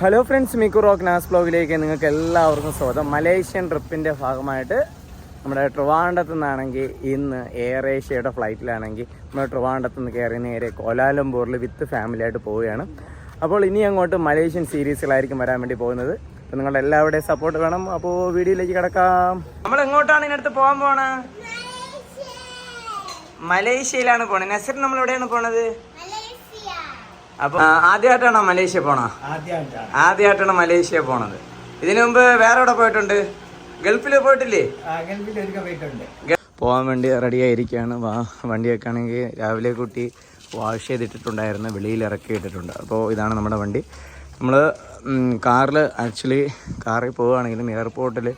Hello friends മിക്കു റോക്ക് നാസ് ബ്ലോഗിലേക്ക് നിങ്ങൾക്ക് എല്ലാവർക്കും സ്വാഗതം. മലേഷ്യൻ ട്രിപ്പിന്റെ ഭാഗമായിട്ട് നമ്മുടെ ട്രിവാൻഡത്ത് നിന്നാണെങ്കിൽ ഇന്ന് എയർ ഏഷ്യയുടെ ഫ്ലൈറ്റിലാണെങ്കിൽ നമ്മൾ ട്രിവാൻഡത്ത് നിന്ന് കയറി നേരെ കോലാലംപൂരിൽ വിത്ത് ഫാമിലിയായിട്ട് പോവുകയാണ്. അപ്പോൾ ഇനി അങ്ങോട്ട് മലേഷ്യൻ സീരീസുകളായിരിക്കും വരാൻ വേണ്ടി പോകുന്നത്. അപ്പോൾ നിങ്ങളുടെ എല്ലാവരുടെയും സപ്പോർട്ട് വേണം. അപ്പോൾ വീഡിയോയിലേക്ക് കിടക്കാം. നമ്മൾ എങ്ങോട്ടാണ് ഇതിനടുത്ത് പോകാൻ പോണ? മലേഷ്യയിലാണ് പോണത് നസർ നമ്മൾ എവിടെയാണ് പോണത്? അപ്പൊ ആദ്യമായിട്ടാണോ മലേഷ്യ പോണോ ആദ്യമായിട്ടാണ്. മലേഷ്യ പോണത്. ഇതിനു മുമ്പ് വേറെ എവിടെ പോയിട്ടുണ്ട്? ഗൾഫിൽ പോയിട്ടില്ലേ? പോകാൻ വേണ്ടി റെഡി ആയിരിക്കുകയാണ്. വാ വണ്ടിയൊക്കെ ആണെങ്കിൽ രാവിലെ കുട്ടി വാഷ് ചെയ്തിട്ടിട്ടുണ്ടായിരുന്നു. വെളിയിൽ ഇറക്കി ഇട്ടിട്ടുണ്ട്. അപ്പോൾ ഇതാണ് നമ്മുടെ വണ്ടി. നമ്മൾ കാറിൽ ആക്ച്വലി കാറിൽ പോവുകയാണെങ്കിലും എയർപോർട്ടിൽ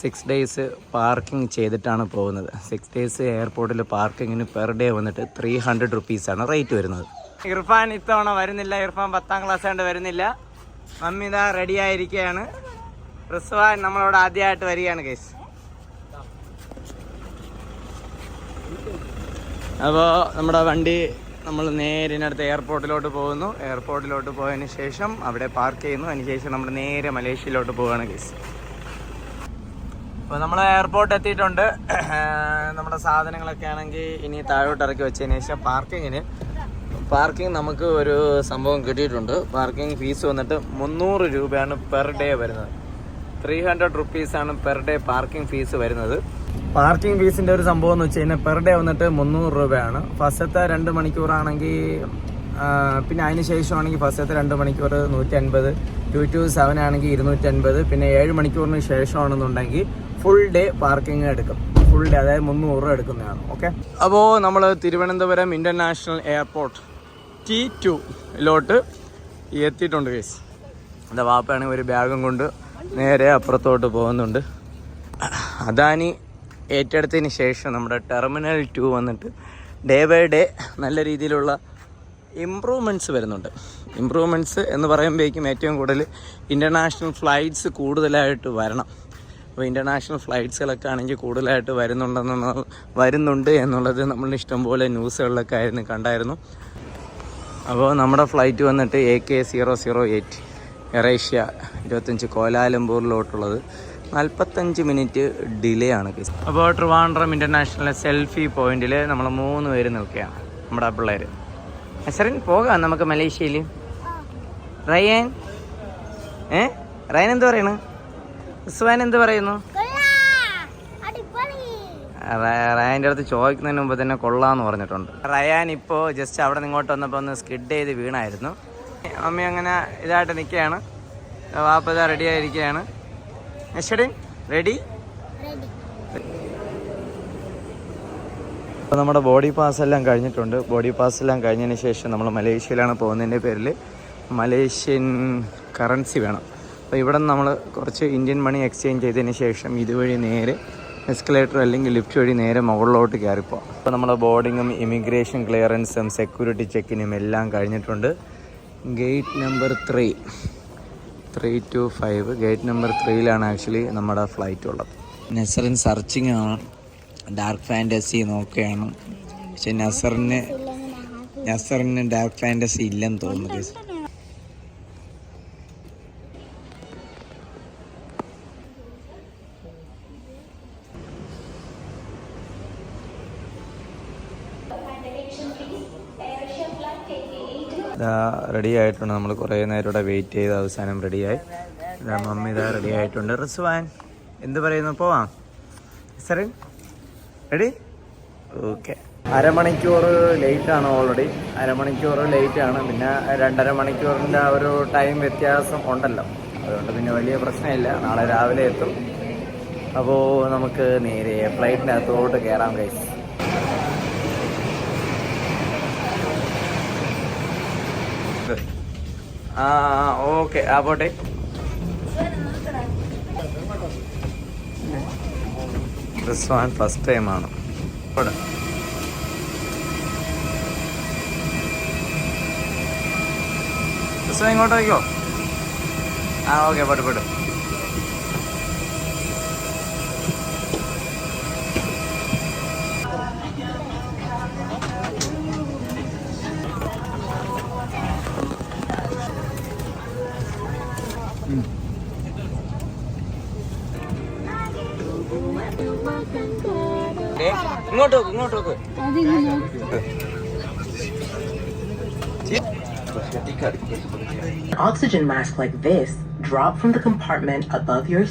സിക്സ് ഡേയ്സ് പാർക്കിംഗ് ചെയ്തിട്ടാണ് പോകുന്നത്. സിക്സ് ഡേയ്സ് എയർപോർട്ടിൽ പാർക്കിങ്ങിന് പെർ ഡേ വന്നിട്ട് ത്രീ ഹൺഡ്രഡ് റുപ്പീസാണ് റേറ്റ് വരുന്നത്. ഇർഫാൻ ഇത്തവണ വരുന്നില്ല. ഇർഫാൻ പത്താം ക്ലാസ് ആയിട്ട് വരുന്നില്ല. മമ്മി ഇതാ റെഡി ആയിരിക്കുകയാണ് റിസ്വാൻ നമ്മളോട് ആദ്യമായിട്ട് വരികയാണ് കേസ് അപ്പോൾ നമ്മുടെ വണ്ടി നമ്മൾ നേരിനടുത്ത് എയർപോർട്ടിലോട്ട് പോകുന്നു. എയർപോർട്ടിലോട്ട് പോയതിന് ശേഷം അവിടെ പാർക്ക് ചെയ്യുന്നു. അതിന് ശേഷം നമ്മൾ നേരെ മലേഷ്യയിലോട്ട് പോവുകയാണ് കേസ് അപ്പോൾ നമ്മൾ എയർപോർട്ട് എത്തിയിട്ടുണ്ട്. നമ്മുടെ സാധനങ്ങളൊക്കെ ആണെങ്കിൽ ഇനി താഴോട്ട് ഇറക്കി വെച്ചതിന് ശേഷം പാർക്കിങ്ങിന് പാർക്കിംഗ് നമുക്ക് ഒരു സംഭവം കിട്ടിയിട്ടുണ്ട്. പാർക്കിംഗ് ഫീസ് വന്നിട്ട് മുന്നൂറ് രൂപയാണ് പെർ ഡേ വരുന്നത്. ത്രീ ഹൺഡ്രഡ് റുപ്പീസാണ് പെർ ഡേ പാർക്കിംഗ് ഫീസ് വരുന്നത്. പാർക്കിംഗ് ഫീസിന്റെ ഒരു സംഭവം എന്ന് വെച്ച് കഴിഞ്ഞാൽ പെർ ഡേ വന്നിട്ട് മുന്നൂറ് രൂപയാണ്. ഫസ്റ്റത്തെ രണ്ട് മണിക്കൂറാണെങ്കിൽ പിന്നെ അതിന് ശേഷമാണെങ്കിൽ ഫസ്റ്റത്തെ രണ്ട് മണിക്കൂർ നൂറ്റി അൻപത് ടു ടു സെവൻ ആണെങ്കിൽ ഇരുന്നൂറ്റി അൻപത് പിന്നെ ഏഴ് മണിക്കൂറിന് ശേഷമാണെന്നുണ്ടെങ്കിൽ ഫുൾ ഡേ പാർക്കിംഗ് എടുക്കും. ഫുൾ ഡേ അതായത് മുന്നൂറ് രൂപ എടുക്കുന്നതാണ്. ഓക്കെ അപ്പോൾ നമ്മൾ തിരുവനന്തപുരം ഇന്റർനാഷണൽ എയർപോർട്ട് ടി ടുയിലോട്ട് എത്തിയിട്ടുണ്ട് കേസ് എന്റെ വാപ്പയാണെങ്കിൽ ഒരു ബാഗും കൊണ്ട് നേരെ അപ്പുറത്തോട്ട് പോകുന്നുണ്ട്. അദാനി ഏറ്റെടുത്തതിന് ശേഷം നമ്മുടെ ടെർമിനൽ ടു വന്നിട്ട് ഡേ ബൈ ഡേ നല്ല രീതിയിലുള്ള ഇമ്പ്രൂവ്മെന്റ്സ് വരുന്നുണ്ട്. ഇമ്പ്രൂവ്മെന്റ്സ് എന്ന് പറയുമ്പോഴേക്കും ഏറ്റവും കൂടുതൽ ഇന്റർനാഷണൽ ഫ്ലൈറ്റ്സ് കൂടുതലായിട്ട് വരണം. അപ്പോൾ ഇന്റർനാഷണൽ ഫ്ലൈറ്റ്സുകളൊക്കെ ആണെങ്കിൽ കൂടുതലായിട്ട് വരുന്നുണ്ടെന്ന് വരുന്നുണ്ട് എന്നുള്ളത് നമ്മൾ ഇഷ്ടംപോലെ ന്യൂസുകളിലൊക്കെ ആയിരുന്നു കണ്ടായിരുന്നു. അപ്പോൾ നമ്മുടെ ഫ്ലൈറ്റ് വന്നിട്ട് A K zero zero eight AirAsia ഇരുപത്തഞ്ച് കോലാലംപൂരിലോട്ടുള്ളത്. നാൽപ്പത്തഞ്ച് മിനിറ്റ് ഡിലേ ആണ് അപ്പോൾ ട്രിവാൻഡ്രം ഇന്റർനാഷണൽ സെൽഫി പോയിന്റിൽ നമ്മൾ മൂന്ന് പേര് നിൽക്കുകയാണ് നമ്മുടെ പിള്ളേർ അസറിൻ പോകാം നമുക്ക് മലേഷ്യയിൽ റയൻ ഏ? റയൻ എന്ത് പറയണു? ഉസ്വാൻ എന്ത് പറയുന്നു? റയാന്റെ അടുത്ത് ചോദിക്കുന്നതിന് മുമ്പ് തന്നെ കൊള്ളാന്ന് പറഞ്ഞിട്ടുണ്ട്. റയാൻ ഇപ്പോൾ ജസ്റ്റ് അവിടെ നിന്ന് ഇങ്ങോട്ട് വന്നപ്പോൾ ഒന്ന് സ്കിഡ് ചെയ്ത് വീണായിരുന്നു. അമ്മ അങ്ങനെ ഇതായിട്ട് നിൽക്കുകയാണ് വാപ്പ ഇതാ റെഡി ആയിരിക്കുകയാണ് നെസ്റ്റഡിൻ റെഡി അപ്പോൾ നമ്മുടെ ബോഡി പാസ് എല്ലാം കഴിഞ്ഞിട്ടുണ്ട്. ബോഡി പാസ് എല്ലാം കഴിഞ്ഞതിന് ശേഷം നമ്മൾ മലേഷ്യയിലാണ് പോകുന്നതിന്റെ പേരിൽ മലേഷ്യൻ കറൻസി വേണം. അപ്പോൾ ഇവിടെ നമ്മൾ കുറച്ച് ഇന്ത്യൻ മണി എക്സ്ചേഞ്ച് ചെയ്തതിന് ശേഷം ഇതുവഴി നേരെ എസ്കലേറ്റർ അല്ലെങ്കിൽ ലിഫ്റ്റ് വഴി നേരെ മുകളിലോട്ട് കയറിപ്പോവാം അപ്പോൾ നമ്മുടെ ബോർഡിങ്ങും ഇമിഗ്രേഷൻ ക്ലിയറൻസും സെക്യൂരിറ്റി ചെക്കിനും എല്ലാം കഴിഞ്ഞിട്ടുണ്ട്. Gate number three. Three two five. Gate number ത്രീയിലാണ് actually നമ്മുടെ ഫ്ലൈറ്റ് ഉള്ളത്. നസറിൻ സെർച്ചിങ് ആണ്. ഡാർക്ക് ഫാന്റസി നോക്കുകയാണ്. പക്ഷെ നസറിന് നസറിന് ഡാർക്ക് ഫാന്റസി ഇല്ലെന്ന് തോന്നുന്നു ഇതാ റെഡി ആയിട്ടുണ്ട്. നമ്മൾ കുറേ നേരം ഇവിടെ വെയിറ്റ് ചെയ്ത് അവസാനം റെഡിയായി ഇതാ മമ്മി ഇതാ റെഡി ആയിട്ടുണ്ട്. റിസ്വാൻ എന്ത് പറയുന്നു? പോവാം. സാറ് റെഡി ഓക്കെ അരമണിക്കൂർ ലേറ്റ് ആണ് ഓൾറെഡി അരമണിക്കൂർ ലേറ്റ് ആണ്. പിന്നെ രണ്ടര മണിക്കൂറിന്റെ ആ ഒരു ടൈം വ്യത്യാസം ഉണ്ടല്ലോ. അതുകൊണ്ട് പിന്നെ വലിയ പ്രശ്നമില്ല. നാളെ രാവിലെ എത്തും. അപ്പോൾ നമുക്ക് നേരെ ഫ്ലൈറ്റിന്റെ അകത്തോട്ട് കയറാം കൈസ് ആ ഓക്കെ ആ പോട്ടെ. ഫസ്റ്റ് ടൈം ആണ്. റിസ്വാൻ ഇങ്ങോട്ട് വയ്ക്കോ? ആ ഓക്കെ പോട്ടെ പോട്ടെ. ഇങ്ങോട്ട് നോക്ക് ഇങ്ങോട്ട് നോക്ക് An oxygen mask like this drop from the compartment above your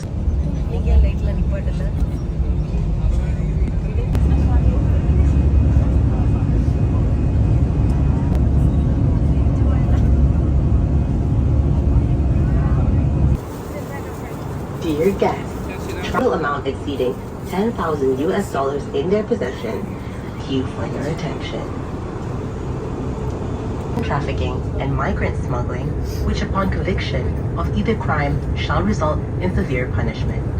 Dear guests, total amount exceeding 10,000 US dollars in their possession. Thank you for your attention. Trafficking and migrant smuggling, which upon conviction of either crime shall result in severe punishment.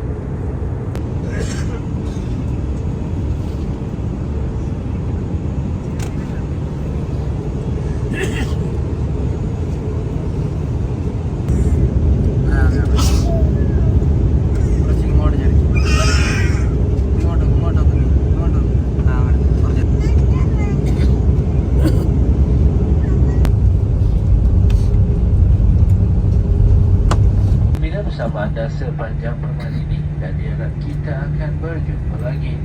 bersama anda sepanjang permainan ini dan diharap kita akan berjumpa lagi.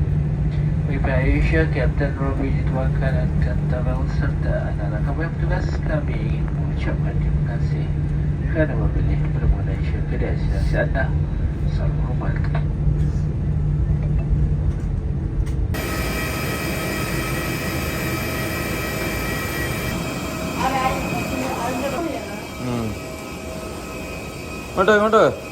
WIPI Asia Kapten Robi dituakan akan tabel serta anak-anak kami petugas kami ingin mengucapkan terima kasih kerana memilih Permulaan Asia ke destinasi anda. Salam hormat. ഉം. ഇങ്ങോട്ട് ഇങ്ങോട്ട്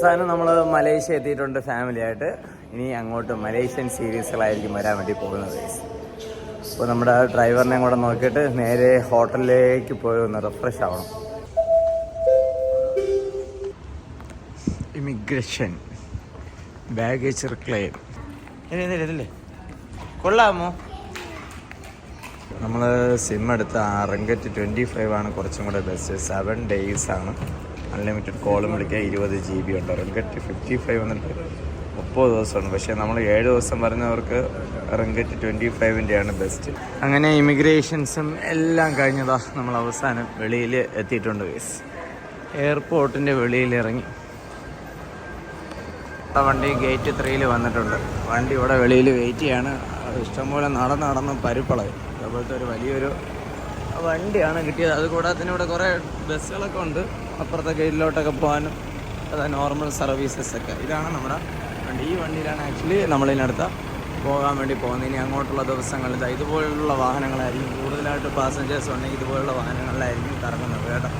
അവസാനം നമ്മൾ Malaysia എത്തിയിട്ടുണ്ട് ഫാമിലിയായിട്ട് ഇനി അങ്ങോട്ട് Malaysian സീരീസുകളായിരിക്കും വരാൻ വേണ്ടി പോകുന്നത് അപ്പോൾ നമ്മുടെ ഡ്രൈവറിനെ കൂടെ നോക്കിയിട്ട് നേരെ ഹോട്ടലിലേക്ക് പോയി ഒന്ന് റിഫ്രഷ് ആവണം. ഇമിഗ്രേഷൻ ബാഗേജ് റിക്ലെയിം ഇതില്ലേ കൊള്ളാമോ നമ്മൾ സിം എടുത്ത അറങ്കറ്റ് ട്വന്റി ഫൈവ് ആണ് കുറച്ചും കൂടെ ബെസ്റ്റ് സെവൻ ഡേയ്സ് ആണ്. അൺലിമിറ്റഡ് കോളും വിളിക്കാൻ ഇരുപത് ജി ബി ഉണ്ട്. റിങ്കറ്റ് ഫിഫ്റ്റി ഫൈവ് വന്നിട്ട് മുപ്പത് ദിവസമാണ്. പക്ഷേ നമ്മൾ ഏഴ് ദിവസം പറഞ്ഞവർക്ക് റിങ്കറ്റ് ട്വന്റി ഫൈവിന്റെയാണ് ബെസ്റ്റ് അങ്ങനെ ഇമിഗ്രേഷൻസും എല്ലാം കഴിഞ്ഞതാ നമ്മൾ അവസാനം വെളിയിൽ എത്തിയിട്ടുണ്ട് ഗൈസ് എയർപോർട്ടിന്റെ വെളിയിൽ ഇറങ്ങി. വണ്ടി ഗേറ്റ് ത്രീയിൽ വന്നിട്ടുണ്ട്. വണ്ടി ഇവിടെ വെളിയിൽ വെയിറ്റ് ചെയ്യാണ്. ഇഷ്ടംപോലെ നടന്ന് നടന്ന് പരുപ്പളയും അതുപോലത്തെ ഒരു വലിയൊരു വണ്ടിയാണ് കിട്ടിയത്. അത് കൂടാതെ തന്നെ ഇവിടെ കുറേ ബസ്സുകളൊക്കെ ഉണ്ട്. അപ്പുറത്തെ ഗൈഡിലോട്ടൊക്കെ പോകാനും അതാ നോർമൽ സർവീസസ് ഒക്കെ. ഇതാണ് നമ്മുടെ വണ്ടി. ഈ വണ്ടിയിലാണ് ആക്ച്വലി നമ്മളിതിനടുത്ത് പോകാൻ വേണ്ടി പോകുന്നത്. ഇനി അങ്ങോട്ടുള്ള ദിവസങ്ങളിൽ ഇതുപോലുള്ള വാഹനങ്ങളായിരിക്കും കൂടുതലായിട്ട് പാസഞ്ചേഴ്സ് ഉണ്ടെങ്കിൽ ഇതുപോലുള്ള വാഹനങ്ങളിലായിരിക്കും കറങ്ങുന്നത് കേട്ടോ.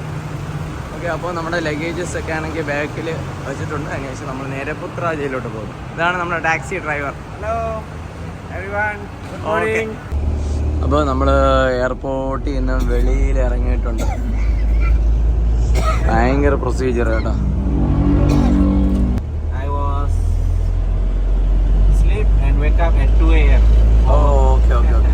ഓക്കെ അപ്പോൾ നമ്മുടെ ലഗേജസ് ഒക്കെ ആണെങ്കിൽ ബാക്കിൽ വെച്ചിട്ടുണ്ട്. അതിനുശേഷം നമ്മൾ നേരെ പുത്രാജയിലോട്ട് പോകും. ഇതാണ് നമ്മുടെ ടാക്സി ഡ്രൈവർ ഹലോ അപ്പോൾ നമ്മൾ എയർപോർട്ടിൽ നിന്ന് വെളിയിൽ ഇറങ്ങിയിട്ടുണ്ട്. ഭയങ്കര പ്രൊസീജിയർ കേട്ടോ. I was sleep and wake up at 2 A M oh okay okay okay.